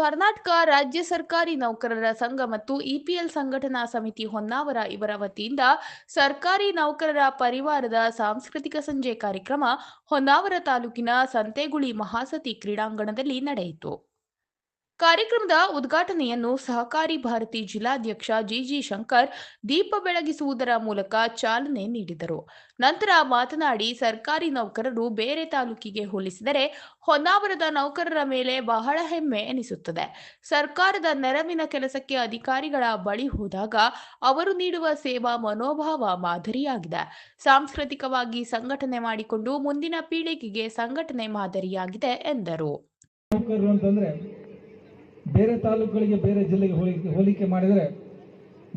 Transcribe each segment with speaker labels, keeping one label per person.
Speaker 1: ಕರ್ನಾಟಕ ರಾಜ್ಯ ಸರ್ಕಾರಿ ನೌಕರರ ಸಂಘ ಮತ್ತು ಇಪಿಎಲ್ ಸಂಘಟನಾ ಸಮಿತಿ ಹೊನ್ನಾವರ ಇವರ ವತಿಯಿಂದ ಸರ್ಕಾರಿ ನೌಕರರ ಪರಿವಾರದ ಸಾಂಸ್ಕೃತಿಕ ಸಂಜೆ ಕಾರ್ಯಕ್ರಮ ಹೊನ್ನಾವರ ತಾಲೂಕಿನ ಸಂತೆಗುಳಿ ಮಹಾಸತಿ ಕ್ರೀಡಾಂಗಣದಲ್ಲಿ ನಡೆಯಿತು. ಕಾರ್ಯಕ್ರಮದ ಉದ್ಘಾಟನೆಯನ್ನು ಸಹಕಾರಿ ಭಾರತಿ ಜಿಲ್ಲಾಧ್ಯಕ್ಷ ಜಿಜಿ ಶಂಕರ್ ದೀಪ ಬೆಳಗಿಸುವುದರ ಮೂಲಕ ಚಾಲನೆ ನೀಡಿದರು. ನಂತರ ಮಾತನಾಡಿ, ಸರ್ಕಾರಿ ನೌಕರರು ಬೇರೆ ತಾಲೂಕಿಗೆ ಹೋಲಿಸಿದರೆ ಹೊನ್ನಾವರದ ನೌಕರರ ಮೇಲೆ ಬಹಳ ಹೆಮ್ಮೆ ಎನಿಸುತ್ತದೆ. ಸರ್ಕಾರದ ನೆರವಿನ ಕೆಲಸಕ್ಕೆ ಅಧಿಕಾರಿಗಳ ಬಳಿ ಹೋದಾಗ ಅವರು ನೀಡುವ ಸೇವಾ ಮನೋಭಾವ ಮಾದರಿಯಾಗಿದೆ. ಸಾಂಸ್ಕೃತಿಕವಾಗಿ ಸಂಘಟನೆ ಮಾಡಿಕೊಂಡು ಮುಂದಿನ ಪೀಳಿಗೆಗೆ ಸಂಘಟನೆ ಮಾದರಿಯಾಗಿದೆ ಎಂದರು.
Speaker 2: ಬೇರೆ ತಾಲೂಕುಗಳಿಗೆ, ಬೇರೆ ಜಿಲ್ಲೆಗೆ ಹೋಲಿಕೆ ಹೋಲಿಕೆ ಮಾಡಿದರೆ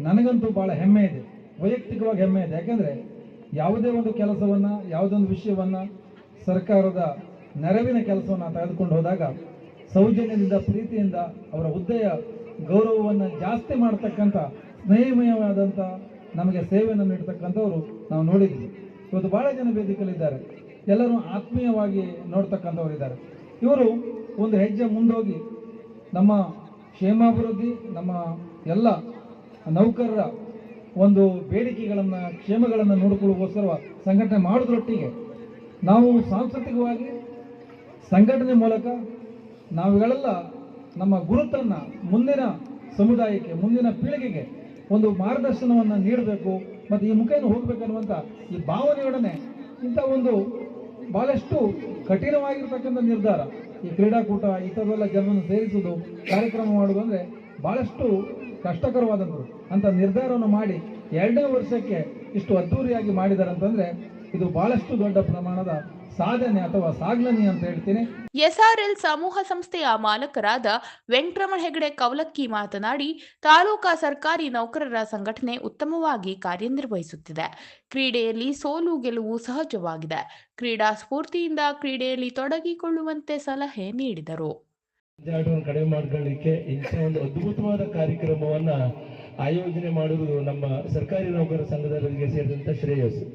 Speaker 2: ನನಗಂತೂ ಭಾಳ ಹೆಮ್ಮೆ ಇದೆ. ವೈಯಕ್ತಿಕವಾಗಿ ಹೆಮ್ಮೆ ಇದೆ. ಯಾಕೆಂದರೆ ಯಾವುದೇ ಒಂದು ಕೆಲಸವನ್ನು ಯಾವುದೇ ಒಂದು ವಿಷಯವನ್ನ ಸರ್ಕಾರದ ನೆರವಿನ ಕೆಲಸವನ್ನು ತೆಗೆದುಕೊಂಡು ಹೋದಾಗ ಸೌಜನ್ಯದಿಂದ, ಪ್ರೀತಿಯಿಂದ ಅವರ ಹುದ್ದೆಯ ಗೌರವವನ್ನು ಜಾಸ್ತಿ ಮಾಡ್ತಕ್ಕಂಥ, ಸ್ನೇಹಮಯವಾದಂಥ ನಮಗೆ ಸೇವೆಯನ್ನು ನೀಡ್ತಕ್ಕಂಥವ್ರು ನಾವು ನೋಡಿದ್ವಿ. ಇವತ್ತು ಭಾಳ ಜನ ವೇದಿಕೆಯಲ್ಲಿದ್ದಾರೆ. ಎಲ್ಲರೂ ಆತ್ಮೀಯವಾಗಿ ನೋಡ್ತಕ್ಕಂಥವ್ರು ಇದ್ದಾರೆ ಇವರು ಒಂದು ಹೆಜ್ಜೆ ಮುಂದೋಗಿ ನಮ್ಮ ಕ್ಷೇಮಾಭಿವೃದ್ಧಿ, ನಮ್ಮ ಎಲ್ಲ ನೌಕರರ ಒಂದು ಬೇಡಿಕೆಗಳನ್ನು, ಕ್ಷೇಮಗಳನ್ನು ನೋಡಿಕೊಳ್ಳುವ ಸಂಘಟನೆ ಮಾಡೋದ್ರೊಟ್ಟಿಗೆ ನಾವು ಸಾಂಸ್ಕೃತಿಕವಾಗಿ ಸಂಘಟನೆ ಮೂಲಕ ನಾವುಗಳೆಲ್ಲ ನಮ್ಮ ಗುರುತನ್ನು ಮುಂದಿನ ಸಮುದಾಯಕ್ಕೆ, ಮುಂದಿನ ಪೀಳಿಗೆಗೆ ಒಂದು ಮಾರ್ಗದರ್ಶನವನ್ನು ನೀಡಬೇಕು ಮತ್ತು ಈ ಮುಖೇನ ಹೋಗಬೇಕನ್ನುವಂಥ ಈ ಭಾವನೆಯೊಡನೆ ಇಂಥ ಒಂದು ಭಾಳಷ್ಟು ಕಠಿಣವಾಗಿರ್ತಕ್ಕಂಥ ನಿರ್ಧಾರ. ಈ ಕ್ರೀಡಾಕೂಟ ಈ ಥರದೆಲ್ಲ ಜನರನ್ನು ಸೇರಿಸುವುದು, ಕಾರ್ಯಕ್ರಮ ಮಾಡುವುದು ಅಂದರೆ ಬಹಳಷ್ಟು ಕಷ್ಟಕರವಾದಂಥದ್ದು ಅಂತ ನಿರ್ಧಾರವನ್ನು ಮಾಡಿ ಎರಡನೇ ವರ್ಷಕ್ಕೆ ಇಷ್ಟು ಅದ್ಧೂರಿಯಾಗಿ ಮಾಡಿದ್ದಾರೆ ಅಂತಂದರೆ ಇದು ಬಹಳಷ್ಟು ದೊಡ್ಡ ಪ್ರಮಾಣದ ಸಾಧನೆ ಅಥವಾ ಸಾಗ್ಲನಿ ಅಂತ ಹೇಳ್ತೀನಿ.
Speaker 1: ಎಸ್ಆರ್ಎಲ್ ಸಮೂಹ ಸಂಸ್ಥೆಯ ಮಾಲಕರಾದ ವೆಂಕಟರಮಣ ಹೆಗಡೆ ಕವಲಕ್ಕಿ ಮಾತನಾಡಿ ತಾಲೂಕಾ ಸರ್ಕಾರಿ ನೌಕರರ ಸಂಘಟನೆ ಉತ್ತಮವಾಗಿ ಕಾರ್ಯನಿರ್ವಹಿಸುತ್ತಿದೆ. ಕ್ರೀಡೆಯಲ್ಲಿ ಸೋಲು ಗೆಲುವು ಸಹಜವಾಗಿದೆ. ಕ್ರೀಡಾ ಸ್ಫೂರ್ತಿಯಿಂದ ಕ್ರೀಡೆಯಲ್ಲಿ ತೊಡಗಿಕೊಳ್ಳುವಂತೆ ಸಲಹೆ ನೀಡಿದರು.
Speaker 3: ಕಡಿಮೆ ಮಾಡ್ಕೊಳ್ಳಿಕ್ಕೆ ಇಂಥ ಒಂದು ಅದ್ಭುತವಾದ ಕಾರ್ಯಕ್ರಮವನ್ನ ಆಯೋಜನೆ ಮಾಡುವುದು ನಮ್ಮ ಸರ್ಕಾರಿ ನೌಕರರ ಸಂಘದವರಿಗೆ ಸೇರಿದಂತ ಶ್ರೇಯಸ್ಸು.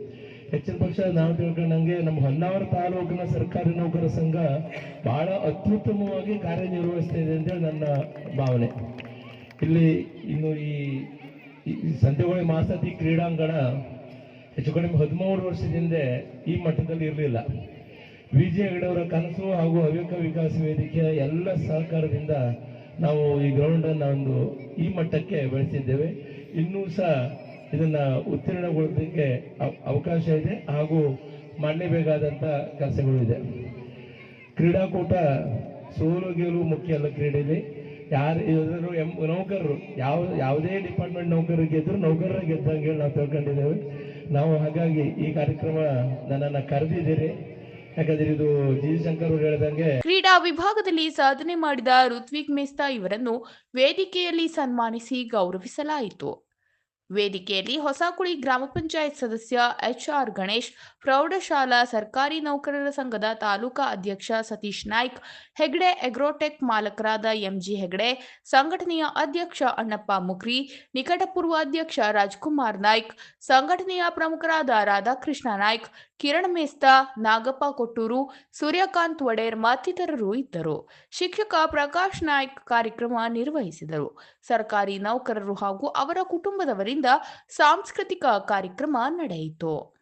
Speaker 3: ಹೆಚ್ಚಿನ ಪಕ್ಷ ನಾವು ತಿಳ್ಕೊಂಡಂಗೆ ನಮ್ಮ ಹೊನ್ನಾವರ ತಾಲೂಕಿನ ಸರ್ಕಾರಿ ನೌಕರರ ಸಂಘ ಬಹಳ ಅತ್ಯುತ್ತಮವಾಗಿ ಕಾರ್ಯನಿರ್ವಹಿಸ್ತಾ ಇದೆ ಅಂತೇಳಿ ನನ್ನ ಭಾವನೆ. ಇಲ್ಲಿ ಇನ್ನು ಈ ಸಂತೆಗೋಳಿ ಮಾಸತಿ ಕ್ರೀಡಾಂಗಣ ಹೆಚ್ಚು ಕಡಿಮೆ ಹದಿಮೂರು ವರ್ಷದಿಂದ ಈ ಮಟ್ಟದಲ್ಲಿ ಇರಲಿಲ್ಲ. ವಿ ಜಿ ಹೆಗಡೆಯವರ ಕನಸು ಹಾಗೂ ಹವ್ಯಕ ವಿಕಾಸ ವೇದಿಕೆಯ ಎಲ್ಲ ಸಹಕಾರದಿಂದ ನಾವು ಈ ಗ್ರೌಂಡನ್ನು ಒಂದು ಈ ಮಟ್ಟಕ್ಕೆ ಬೆಳೆಸಿದ್ದೇವೆ. ಇನ್ನೂ ಸಹ ಇದನ್ನ ಉತ್ತೀರ್ಣಗೊಳಿಸಲಿಕ್ಕೆ ಅವ- ಅವಕಾಶ ಇದೆ ಹಾಗೂ ಮಾಡಲೇಬೇಕಾದಂಥ ಕೆಲಸಗಳು ಇದೆ. ಕ್ರೀಡಾಕೂಟ ಸೋಲು ಗೆಲುವು ಮುಖ್ಯ ಅಲ್ಲ ಕ್ರೀಡೆಯಲ್ಲಿ ಯಾರು ನೌಕರರು, ಯಾವ, ಯಾವುದೇ ಡಿಪಾರ್ಟ್ಮೆಂಟ್ ನೌಕರರು ಗೆದ್ದರು ನೌಕರರ ಗೆದ್ದಂಗೆ ನಾವು ತಿಳ್ಕೊಂಡಿದ್ದೇವೆ. ನಾವು ಹಾಗಾಗಿ ಈ ಕಾರ್ಯಕ್ರಮ ನನ್ನನ್ನು ಕರೆದಿದ್ದೀರಿ. ಯಾಕಂದ್ರೆ ಇದು ಜಿ. ಶಂಕರ್ ಅವರು ಹೇಳಿದಂಗೆ
Speaker 1: ಕ್ರೀಡಾ ವಿಭಾಗದಲ್ಲಿ ಸಾಧನೆ ಮಾಡಿದ ಋತ್ವಿಕ್ ಮೆಸ್ತಾ ಇವರನ್ನು ವೇದಿಕೆಯಲ್ಲಿ ಸನ್ಮಾನಿಸಿ ಗೌರವಿಸಲಾಯಿತು. ವೇದಿಕೆಯಲ್ಲಿ ಹೊಸಕುಳಿ ಗ್ರಾಮ ಪಂಚಾಯತ್ ಸದಸ್ಯ ಎಚ್ಆರ್ ಗಣೇಶ್, ಪ್ರೌಢಶಾಲಾ ಸರ್ಕಾರಿ ನೌಕರರ ಸಂಘದ ತಾಲೂಕಾ ಅಧ್ಯಕ್ಷ ಸತೀಶ್ ನಾಯ್ಕ್, ಹೆಗ್ಡೆ ಎಗ್ರೋಟೆಕ್ ಮಾಲಕರಾದ ಎಂಜಿ ಹೆಗ್ಡೆ, ಸಂಘಟನೆಯ ಅಧ್ಯಕ್ಷ ಅಣ್ಣಪ್ಪ ಮುಖ್ರಿ ನಿಕಟಪೂರ್ವ ಅಧ್ಯಕ್ಷ ರಾಜ್ಕುಮಾರ್ ನಾಯ್ಕ್, ಸಂಘಟನೆಯ ಪ್ರಮುಖರಾದ ರಾಧಾಕೃಷ್ಣ ನಾಯ್ಕ್, ಕಿರಣ್ ಮೇಸ್ತ, ನಾಗಪ್ಪ ಕೊಟ್ಟೂರು, ಸೂರ್ಯಕಾಂತ್ ವಡೇರ್ ಮತ್ತಿತರರು ಇದ್ದರು. ಶಿಕ್ಷಕ ಪ್ರಕಾಶ್ ನಾಯ್ಕ್ ಕಾರ್ಯಕ್ರಮ ನಿರ್ವಹಿಸಿದರು. ಸರ್ಕಾರಿ ನೌಕರರು ಹಾಗೂ ಅವರ ಕುಟುಂಬದವರಿಂದ ಸಾಂಸ್ಕೃತಿಕ ಕಾರ್ಯಕ್ರಮ ನಡೆಯಿತು.